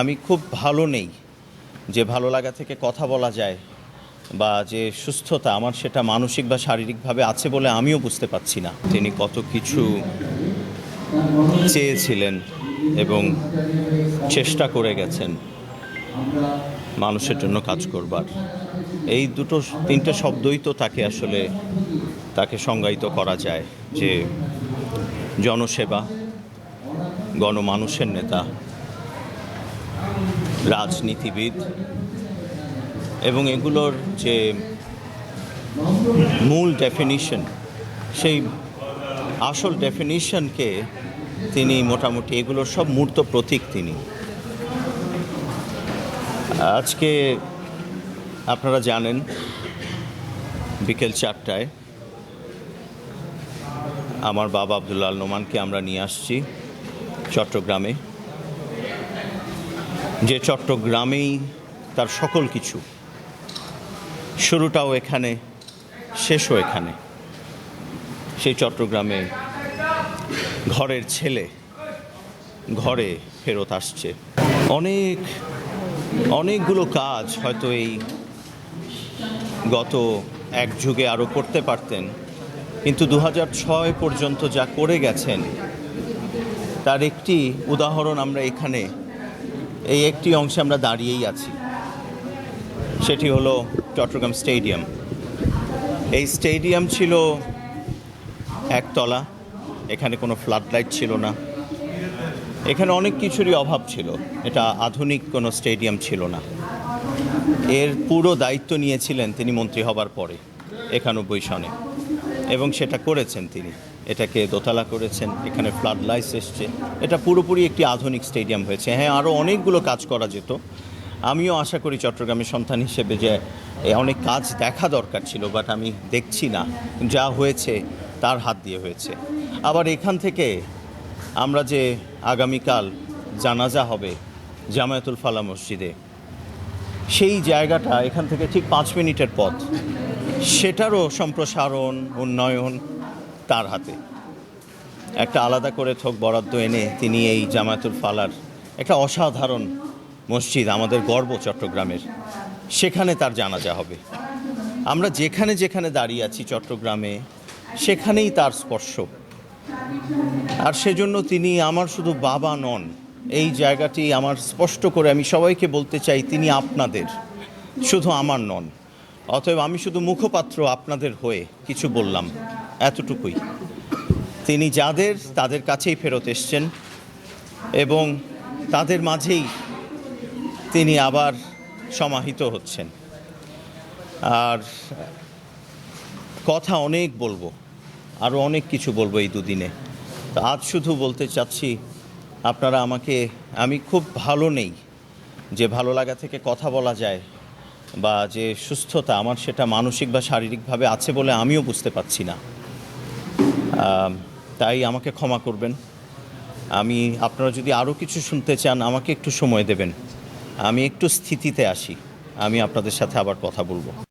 আমি খুব ভালো নেই যে ভালো লাগা থেকে কথা বলা যায় বা যে সুস্থতা আমার সেটা মানসিক বা শারীরিকভাবে আছে বলে আমিও বুঝতে পারছি না। তিনি কত কিছু চেয়েছিলেন এবং চেষ্টা করে গেছেন মানুষের জন্য কাজ করবার। এই দুটো, তিনটে শব্দই তো তাকে আসলে তাকে সংজ্ঞায়িত করা যায় যে জনসেবা, গণমানুষের নেতা। রাজনীতিবিদ এবং এগুলোর যে মূল ডেফিনিশন সেই আসল ডেফিনিশনকে তিনি মোটামুটি এগুলোর সব মূর্ত প্রতীক তিনি। আজকে আপনারা জানেন, বিকেল চারটায় আমার বাবা আবদুল্লাল নোমানকে আমরা নিয়ে আসছি চট্টগ্রামে। যে চট্টগ্রামেই তার সকল কিছু। শুরুটাও এখানে, শেষও এখানে। সেই চট্টগ্রামে ঘরের ছেলে ঘরে ফেরত আসছে। অনেক, অনেকগুলো কাজ হয়তো এই গত এক যুগে আরও করতে পারতেন, কিন্তু দু ছয় পর্যন্ত যা করে গেছেন, তার একটি উদাহরণ আমরা এখানে এই একটি অংশে আমরা দাঁড়িয়েই আছি। সেটি হলো চট্টগ্রাম স্টেডিয়াম। এই স্টেডিয়াম ছিল একতলা, এখানে কোনো ফ্লাড লাইট ছিল না। এখানে অনেক কিছুরই অভাব ছিল, এটা আধুনিক কোনো স্টেডিয়াম ছিল না। এর পুরো দায়িত্ব নিয়েছিলেন তিনি মন্ত্রী হবার পরে, একানব্বই সনে, এবং সেটা করেছেন তিনি। এটাকে দোতলা করেছেন, এখানে ফ্লাড লাইটস এসছে। এটা পুরোপুরি একটি আধুনিক স্টেডিয়াম হয়েছে। হ্যাঁ আরও অনেকগুলো কাজ করা যেত। আমিও আশা করি চট্টগ্রামের সন্তান হিসেবে যে অনেক কাজ দেখা দরকার ছিল বাট আমি দেখছি না যা হয়েছে, তার হাত দিয়ে হয়েছে। আবার এখান থেকে আমরা যে আগামীকাল জানাজা হবে জামায়াতুল ফালা মসজিদে, সেই জায়গাটা এখান থেকে ঠিক পাঁচ মিনিটের পথ। সেটারও সম্প্রসারণ, উন্নয়ন তার হাতে। একটা আলাদা করে থোক বরাদ্দ এনে তিনি এই জামায়াতুল ফালার একটা অসাধারণ মসজিদ, আমাদের গর্ব চট্টগ্রামের। সেখানে তার জানাজা হবে। আমরা যেখানে যেখানে দাঁড়িয়ে আছি চট্টগ্রামে, সেখানেই তার স্পর্শ। আর সেজন্য তিনি আমার শুধু বাবা নন, এই জায়গাটি আমার স্পষ্ট করে আমি সবাইকে বলতে চাই, তিনি আপনাদের, শুধু আমার নন। অতএব আমি শুধু মুখপাত্র আপনাদের হয়ে কিছু বললাম, এতটুকুই। তিনি যাদের, তাদের কাছেই ফেরত এসছেন এবং তাদের মাঝেই তিনি আবার সমাহিত হচ্ছেন। আর কথা অনেক বলব, আরও অনেক কিছু বলব এই দুদিনে। তো আজ শুধু বলতে চাচ্ছি, আপনারা আমাকে, আমি খুব ভালো নেই যে ভালো লাগা থেকে কথা বলা যায় বা যে সুস্থতা আমার সেটা মানসিক বা শারীরিকভাবে আছে বলে আমিও বুঝতে পারছি না। তাই আমাকে ক্ষমা করবেন। আমি, আপনারা যদি আরও কিছু শুনতে চান, আমাকে একটু সময় দেবেন। আমি একটু স্থিতিতে আসি। আমি আপনাদের সাথে আবার কথা বলব।